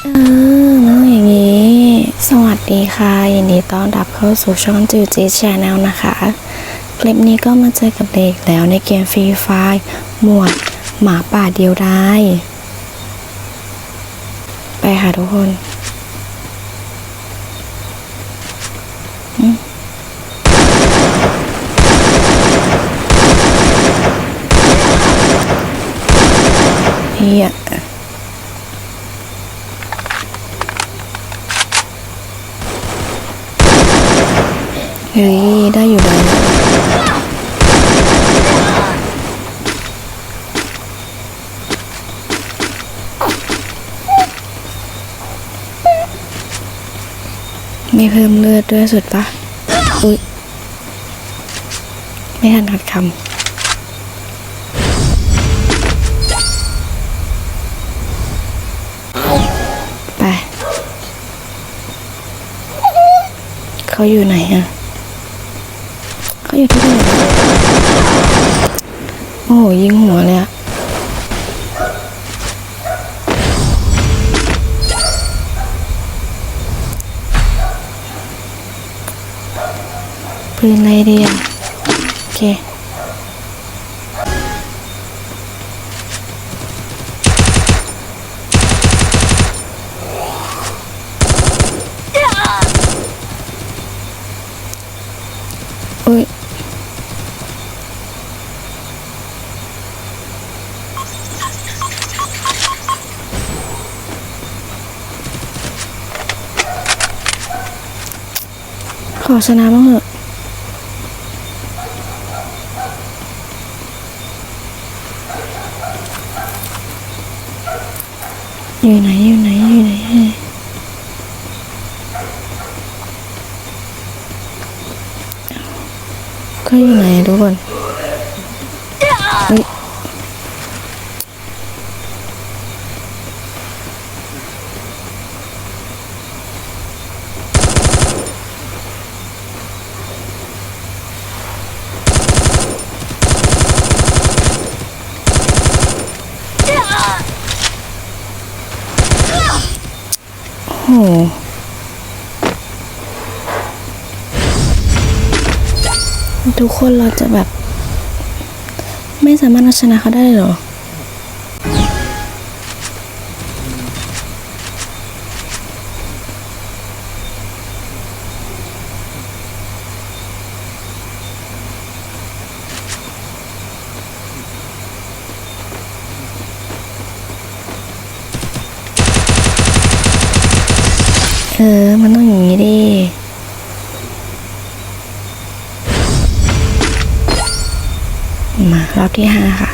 แล้วอย่างนี้ สวัสดีค่ะยินดีต้อนรับเข้าสู่ช่องจูจีชาแนลนะคะ คลิปนี้ก็มาเจอกับเด็กแล้วในเกมฟรีไฟหมวดหมาป่าเดียวได้ไปค่ะทุกคนเฮีย เฮ้ย ได้อยู่เลยไม่เพิ่มเลือดด้วยสุดปะอุ๊ยไม่ทันขัดคำไป เขาอยู่ไหนอะ เขาอยู่ที่ไหนโอ้โหยิงหัวเลยอะปืนอะไรดีอะโอเค อุ้ย ข อชนะบ้างเหอะอยู่ไหนอยู่ไหนอยู่ไหนอยู่ไหนก็อยู่ไหนทุกคนเฮ้ยโอ้โหทุกคนเราจะแบบ ไม่สามารถเอาชนะเขาได้เลยหรอ ออมันต้องอย่างนี้ดิมารอบที่ห้าค่ะ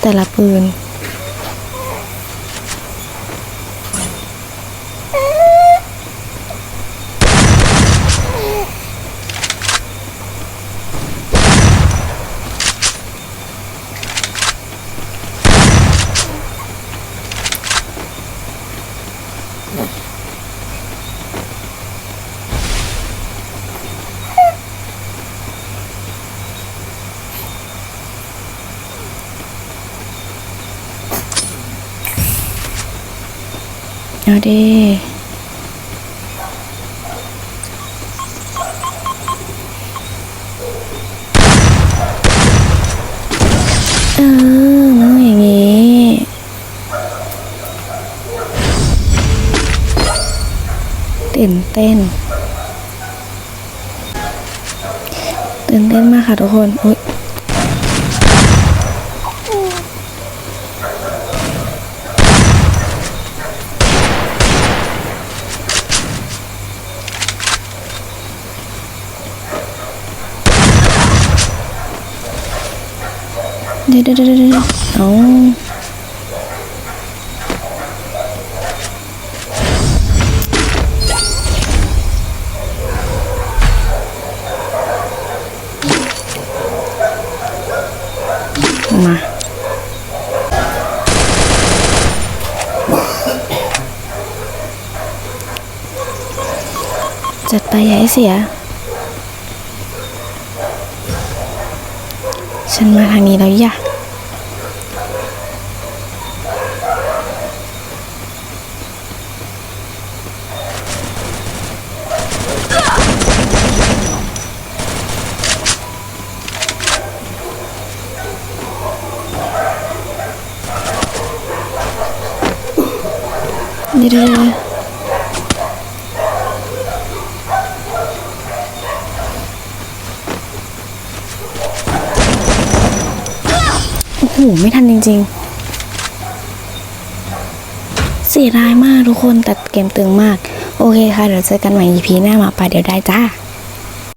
แต่ละปืน เอาดิเออน้องอย่างงี้ตื่นเต้น ตื่นเต้นมากค่ะทุกคน อุ๊ย เดี๋ยวเดี๋ยวเดี๋ยวเดี๋ยวเอามาจัดไปอย่าให้เสีย ฉันมาทางนี้แล้วย่ะเดี๋ยว โอ้โหไม่ทันจริง ๆ เสียดายมากทุกคนแต่เกมตึงมาก โอเคค่ะ เดี๋ยวเจอกันใหม่ EP หน้ามาไปเดี๋ยวได้จ้า